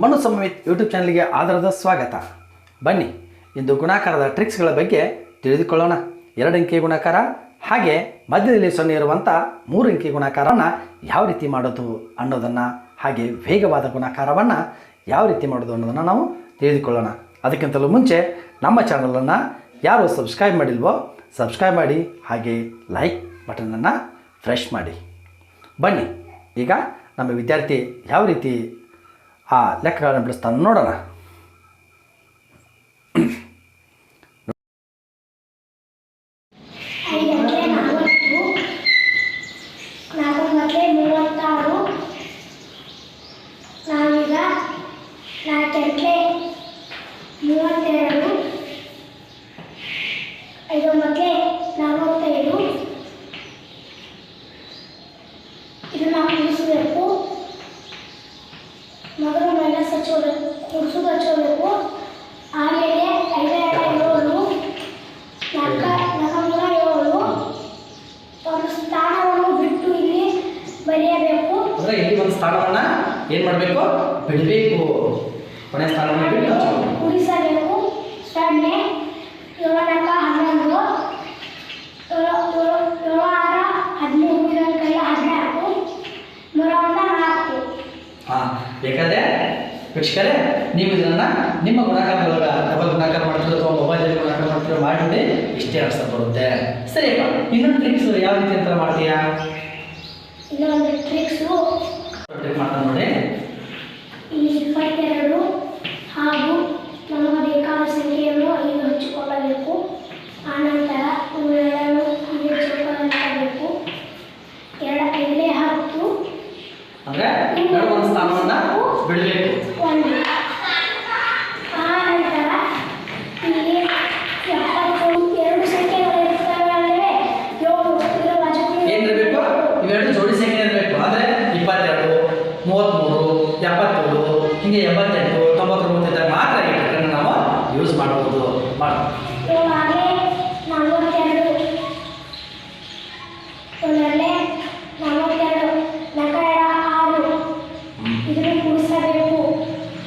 ಮನು ಸಮಿತ್ YouTube ಚಾನಲ್ಗೆ ಆಧಾರದ ಸ್ವಾಗತ. ಬನ್ನಿ, ಇಂದು ಗುಣಾಕಾರದ ಟ್ರಿಕ್ಸ್ಗಳ ಬಗ್ಗೆ ತಿಳಿದುಕೊಳ್ಳೋಣ. ಎರಡು ಅಂಕಿ ಗುಣಾಕಾರ, ಹಾಗೆ ಮಧ್ಯದಲ್ಲಿ ಸೊನ್ನೆ ಇರುವಂಥ ಮೂರು ಅಂಕಿ ಗುಣಾಕಾರವನ್ನು ಯಾವ ರೀತಿ ಮಾಡೋದು ಅನ್ನೋದನ್ನು, ಹಾಗೆ ವೇಗವಾದ ಗುಣಾಕಾರವನ್ನು ಯಾವ ರೀತಿ ಮಾಡೋದು ಅನ್ನೋದನ್ನು ನಾವು ತಿಳಿದುಕೊಳ್ಳೋಣ. ಅದಕ್ಕಿಂತಲೂ ಮುಂಚೆ ನಮ್ಮ ಚಾನಲನ್ನು ಯಾರು ಸಬ್ಸ್ಕ್ರೈಬ್ ಮಾಡಿಲ್ವೋ, ಸಬ್ಸ್ಕ್ರೈಬ್ ಮಾಡಿ, ಹಾಗೆ ಲೈಕ್ ಬಟನನ್ನು ಫ್ರೆಶ್ ಮಾಡಿ. ಬನ್ನಿ, ಈಗ ನಮ್ಮ ವಿದ್ಯಾರ್ಥಿ ಯಾವ ರೀತಿ ಆ ಲೆಕ್ಕಗಳನ್ನು ಬಿಡಿಸ್ತಾನೆ. ನೋಡೋಣ. ಐದಕ್ಕೆ ಹಚ್ಚೋಬೇಕು ಕೂಡಿಸೋದು ಹಚ್ಚೋಬೇಕು ಆಮೇಲೆ ಐದರ ಏಳು ನಾಲ್ಕ ಏಳು ಒಂದು ಸ್ಥಾನವನ್ನು ಬಿಟ್ಟು ಇಲ್ಲಿ ಬರೆಯಬೇಕು. ಅಂದರೆ ಇಲ್ಲಿ ಒಂದು ಸ್ಥಾನವನ್ನು ಏನು ಮಾಡಬೇಕು? ಬಿಡಬೇಕು. ಕೊನೆ ಸ್ಥಾನವನ್ನು ಬಿಟ್ಟು. ಕೂಡಿಸಬೇಕು ಸೊನ್ನೆ ಏಳು ನಾಲ್ಕ ಹನ್ನೊಂದು ಏಳು ಏಳು ಏಳು ಆರ ಹದಿಮೂರು ಇದೊಂದು ಕೈಲ ಹದಿನಾಲ್ಕು ಮೂರ ಒಂದ ನಾಲ್ಕು ಹಾಂ ಬೇಕಾದ್ರೆ ವೀಕ್ಷಕರೇ ನೀವು ಇದನ್ನು ನಿಮ್ಮ ಗುಣಾಕಾರದೊಳಗೆ ಡಬಲ್ ಗುಣಾಕಾರ ಮಾಡ್ತೀರೋ ಅಥವಾ ಮೊಬೈಲಲ್ಲಿ ಗುಣಾಕಾರ ಮಾಡ್ತೀರೋ ಮಾಡಿ ಇಷ್ಟೇ ಅರ್ಥ ಬರುತ್ತೆ. ಸರಿಯಪ್ಪ ಇನ್ನೊಂದು ಟ್ರಿಕ್ಸ್ ಯಾವ ರೀತಿ ಅಂತ ಮಾಡ್ತೀಯಾ? ಇನ್ನೊಂದು ಟ್ರಿಕ್ಸು ಟ್ರಿಕ್ ಮಾಡ್ತಾನೆ ನೋಡಿ ಈ ಇಪ್ಪತ್ತೆರಡು ಹಾಗೂ ಬೇಕಾದ ಸಂಖ್ಯೆಯನ್ನು ಐದು ಹಂಚಿಕೊಳ್ಳಬೇಕು. ಆನಂತರ ಇವೆರಡನ್ನು ಇಲ್ಲಿ ಚಿಕ್ಕದಾಗಬೇಕು ಎರಡು ಐದನೇ ಹತ್ತು. ಅಂದರೆ ಎರಡು ಒಂದು ಸ್ಥಾನವನ್ನು ಬಿಡಬೇಕು ಒಂದು ಆನಂತರ ಇಲ್ಲಿ ಎಪ್ಪತ್ತು ಎರಡು ಸಂಖ್ಯೆಗಳು ಇರ್ತವೆ ಏಳು ಇದರ ಬಾಜುಗೆ ಏನಿರಬೇಕು ಇವೆರಡು ಜೋಡಿ ಸಂಖ್ಯೆ ಇರಬೇಕು ಅಂದರೆ ಇಪ್ಪತ್ತೆರಡು ಮೂವತ್ತ್ಮೂರು ಎಪ್ಪತ್ತೇಳು ಹೀಗೆ ಎಂಬತ್ತೆಂಟು ತೊಂಬತ್ತೊಂಬತ್ತು ಇದ್ದಾಗ ಮಾತ್ರ ಈ ಟ್ರಿಕ್ಕನ್ನು ನಾವು ಯೂಸ್ ಮಾಡ್ಬೋದು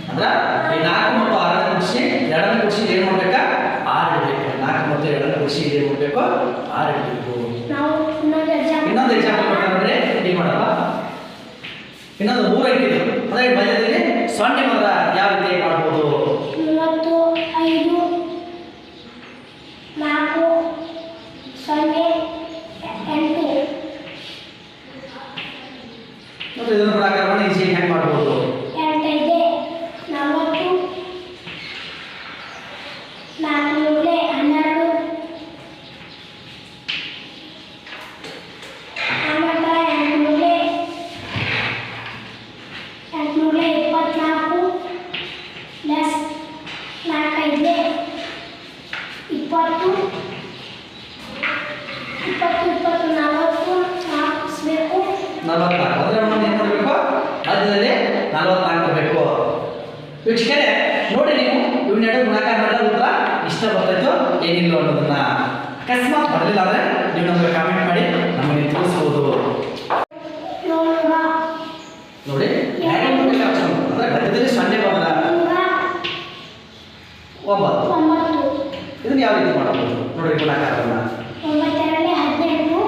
ಅಂದ್ರೆ ನಾಲ್ಕು ಮತ್ತು ಆರನೇ ಕುರ್ಸಿ ಎರಡನೇ ಕುರ್ಸಿ ಏನು ಮಾಡ್ಬೇಕಾ? ಆರು ಇಡಬೇಕು. ನಾಲ್ಕು ಮತ್ತು ಏನು ಮಾಡಬೇಕು? ಆರು ಇಡಬೇಕು. ಇನ್ನೊಂದು ಎಕ್ಸಾಂಪಲ್ ಇನ್ನೊಂದು ಎಕ್ಸಾಂಪಲ್ ಕೊಡ್ತಾರೆ ನೋಡ್ರಿ ಏನು ಮಾಡಲ್ಲ ಇನ್ನೊಂದು ಮೂರು ಅಂಕಿದು ಅದೇ ಬಜೆಟ್ನಲ್ಲಿ ಸೊನ್ನೆ ಮರ ಯಾವ ರೀತಿ ಮಾಡ್ಬೋದು ಮೂವತ್ತು ಐದು ನಾಲ್ಕು ಸೊನ್ನೆ ಎಂಟು. ಮತ್ತು ಇದನ್ನು ಪ್ರಕಾರವನ್ನು ಈಸಿಯಾಗಿ ಹ್ಯಾಂಗ್ ಮಾಡ್ಬೋದು ಎಂಟೈದೆ ನಲವತ್ತು ನಾಲ್ಕು ಮೂಲೆ ಹನ್ನೆರಡು ಆನಂತರ ಎಂಟು ಮೂಲೆ ಎಂಟು ಮೂಲೆ ಇಪ್ಪತ್ನಾಲ್ಕು ಪ್ಲಸ್ ನಾಲ್ಕೈದೆ ಇಪ್ಪತ್ತು ಇಪ್ಪತ್ತು ಇಪ್ಪತ್ತು ನಲವತ್ತು ನಾಲ್ಕಿಸ್ಬೇಕು ನಲವತ್ನಾಲ್ಕು ಅಂದರೆ ಒಂದು ಏನು ಮಾಡಬೇಕು ಮಧ್ಯದಲ್ಲಿ ನಲವತ್ನಾಲ್ಕು ಬರಬೇಕು ವೀಕ್ಷಕರೇ ನೋಡಿ ನೀವು ಇವನ್ನೆರಡು ಗುಣಾಕಾರ ಮಾಡಿದ್ರೆ ಉತ್ತರ ಇಷ್ಟ ಬರ್ತಾಯಿತು ಏನಿಲ್ಲ ಅನ್ನೋದನ್ನ ಅಕಸ್ಮಾತ್ ಬರಲಿಲ್ಲ ಅಂದರೆ ನೀವು ನಮಗೆ ಕಾಮೆಂಟ್ ಮಾಡಿ ನಮಗೆ ತಿಳಿಸ್ಬೋದು. ನೋಡಿ. ಅಂದ್ರೆ ಸೊನ್ನೆ ಬರಲ್ಲ ಓ ಒಂಬತ್ತು. ಇದನ್ನು ಇದನ್ನ ಯಾವ ರೀತಿ ಮಾಡಬಹುದು? ನೋಡಿ ಗುಣಾಕಾರವನ್ನ ಒಂಬತ್ತೆರಡನೇ ಹದಿನೆಂಟು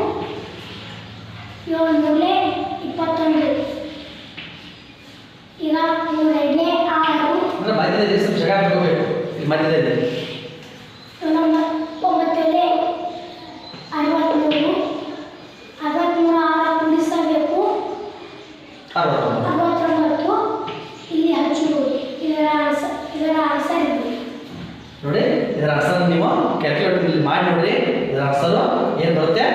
ಏಳ್ನೂರಲೆ ಇಪ್ಪತ್ತೊಂದು ಈಗ ಮೂರನೇ ಆರು ಅಂದ್ರೆ ಮಧ್ಯದಲ್ಲಿ ಸ್ವಲ್ಪ ಜಾಗ ಬಿಟ್ಕೋಬೇಕು ಇಲ್ಲಿ ಮಧ್ಯದಲ್ಲಿ ಒಂಬತ್ತನೇ ಅರವತ್ತ್ಮೂರು ಅರವತ್ತ್ಮೂರು ಆರು ಕೂಡಿಸಬೇಕು ಅರವತ್ತೊಂಬತ್ತು ಅರವತ್ತೊಂಬತ್ತು ಇಲ್ಲಿ ಹಚ್ಚುವುದು ಇದರ ಆನ್ಸರ್ ಇದರ ಆನ್ಸರ್ ಇದು ನೋಡಿ ಇದರ ಅರ್ಸರ್ ನೀವು ಕ್ಯಾಲ್ಕುಲೇಟರ್ ಇಲ್ಲಿ ಮಾಡಿ ನೋಡಿ ಇದರ ಅರ್ಸರು ಏನು ಬರುತ್ತೆ?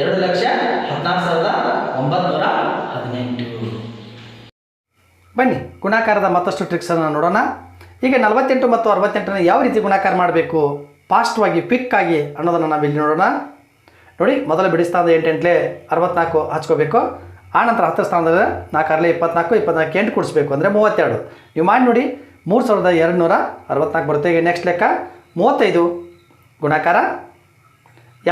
ಎರಡು ಲಕ್ಷ ಹದಿನಾರು ಸಾವಿರದ ಒಂಬತ್ನೂರ ಹದಿನೆಂಟು. ಬನ್ನಿ, ಗುಣಾಕಾರದ ಮತ್ತಷ್ಟು ಟ್ರಿಕ್ಸನ್ನು ನೋಡೋಣ. ಈಗ ನಲವತ್ತೆಂಟು ಮತ್ತು ಅರವತ್ತೆಂಟನ್ನು ಯಾವ ರೀತಿ ಗುಣಾಕಾರ ಮಾಡಬೇಕು? ಫಾಸ್ಟ್ವಾಗಿ ಕ್ವಿಕ್ಕಾಗಿ ಅನ್ನೋದನ್ನು ನಾವು ಇಲ್ಲಿ ನೋಡೋಣ. ನೋಡಿ, ಮೊದಲು ಬಿಡಿಸ್ತಾದ ಎಂಟೆಂಟ್ಲೆ ಅರವತ್ನಾಲ್ಕು ಹಚ್ಕೋಬೇಕು. ಆನಂತರ ಹತ್ತು ಸ್ಥಾನದಲ್ಲಿ ನಾಲ್ಕರಲ್ಲೇ ಇಪ್ಪತ್ನಾಲ್ಕು ಇಪ್ಪತ್ನಾಲ್ಕು ಎಂಟು ಕೂಡಿಸ್ಬೇಕು ಅಂದರೆ ಮೂವತ್ತೆರಡು. ನೀವು ಮಾಡಿ ನೋಡಿ. ಮೂರು ಸಾವಿರದ ಎರಡು ನೂರ ಅರವತ್ನಾಲ್ಕು ಬರುತ್ತೆ. ಈಗ ನೆಕ್ಸ್ಟ್ ಲೆಕ್ಕ, ಮೂವತ್ತೈದು ಗುಣಾಕಾರ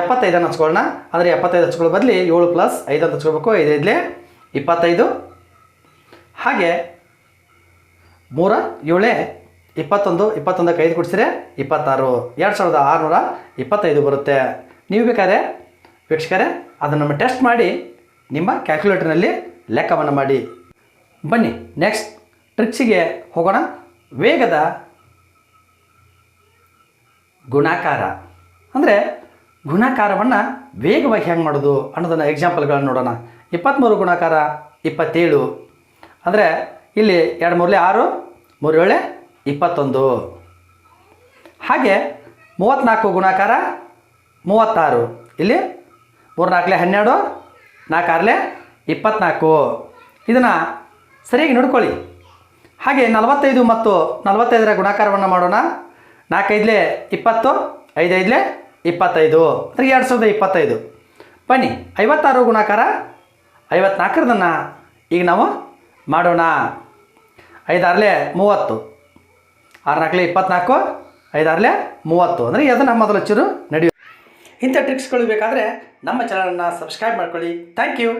ಎಪ್ಪತ್ತೈದನ್ನು ಹಚ್ಕೊಳ್ಳೋಣ. ಅಂದರೆ ಎಪ್ಪತ್ತೈದು ಹಚ್ಕೊಳ್ಳೋ ಬದಲಿ ಏಳು ಪ್ಲಸ್ ಐದು ಅಂತ ಹಚ್ಕೊಳ್ಬೇಕು. ಐದೈದಲೇ ಇಪ್ಪತ್ತೈದು. ಹಾಗೆ ಮೂರ ಏಳೆ ಇಪ್ಪತ್ತೊಂದು, ಇಪ್ಪತ್ತೊಂದಕ್ಕೆ ಐದು ಕೊಡಿಸಿದ್ರೆ ಇಪ್ಪತ್ತಾರು. ಎರಡು ಸಾವಿರದ ಆರುನೂರ ಇಪ್ಪತ್ತೈದು ಬರುತ್ತೆ. ನೀವು ಬೇಕಾದ್ರೆ ವೀಕ್ಷಕರೇ, ಅದನ್ನು ನಮ್ಮ ಟೆಸ್ಟ್ ಮಾಡಿ ನಿಮ್ಮ ಕ್ಯಾಲ್ಕುಲೇಟರ್ನಲ್ಲಿ ಲೆಕ್ಕವನ್ನು ಮಾಡಿ. ಬನ್ನಿ ನೆಕ್ಸ್ಟ್ ಟ್ರಿಕ್ಸಿಗೆ ಹೋಗೋಣ. ವೇಗದ ಗುಣಾಕಾರ. ಅಂದರೆ ಗುಣಾಕಾರವನ್ನು ವೇಗವಾಗಿ ಹೆಂಗೆ ಮಾಡೋದು ಅನ್ನೋದನ್ನು ಎಕ್ಸಾಂಪಲ್ಗಳನ್ನು ನೋಡೋಣ. ಇಪ್ಪತ್ತ್ಮೂರು ಗುಣಾಕಾರ ಇಪ್ಪತ್ತೇಳು. ಅಂದರೆ ಇಲ್ಲಿ ಎರಡು ಮೂರಲೆ ಆರು ಮೂರು ಏಳೆ, ಇಪ್ಪತ್ತೊಂದು. ಹಾಗೆ ಮೂವತ್ತ್ನಾಲ್ಕು ಗುಣಾಕಾರ ಮೂವತ್ತಾರು. ಇಲ್ಲಿ ಮೂರು ನಾಲ್ಕಲೆ ಹನ್ನೆರಡು, ನಾಲ್ಕಾರಲೆ ಇಪ್ಪತ್ತ್ನಾಲ್ಕು ಇದನ್ನು ಸರಿಯಾಗಿ ನೋಡ್ಕೊಳ್ಳಿ. ಹಾಗೆ ನಲವತ್ತೈದು ಮತ್ತು ನಲವತ್ತೈದರ ಗುಣಾಕಾರವನ್ನು ಮಾಡೋಣ. ನಾಲ್ಕೈದಲೇ ಇಪ್ಪತ್ತು, ಐದೈದಲೇ ಇಪ್ಪತ್ತೈದು. ಅಂದರೆ ಎರಡು ಸಾವಿರದ ಇಪ್ಪತ್ತೈದು. ಬನ್ನಿ, ಐವತ್ತಾರು ಗುಣಾಕಾರ, ಐವತ್ನಾಲ್ಕರದನ್ನು ಈಗ ನಾವು ಮಾಡೋಣ. ಐದಾರಲೆ ಮೂವತ್ತು. ಆರು ನಾಲ್ಕಲೆ ಇಪ್ಪತ್ನಾಲ್ಕು, ಐದಾರಲೆ ಮೂವತ್ತು. ಅಂದರೆ ಅದನ್ನು ಮೊದಲು ಚೂರು ನಡೆಯುತ್ತೆ ಇಂಥ ಟ್ರಿಕ್ಸ್ಗಳು ಬೇಕಾದರೆ ನಮ್ಮ ಚಾನಲನ್ನು ಸಬ್ಸ್ಕ್ರೈಬ್ ಮಾಡ್ಕೊಳ್ಳಿ. Thank you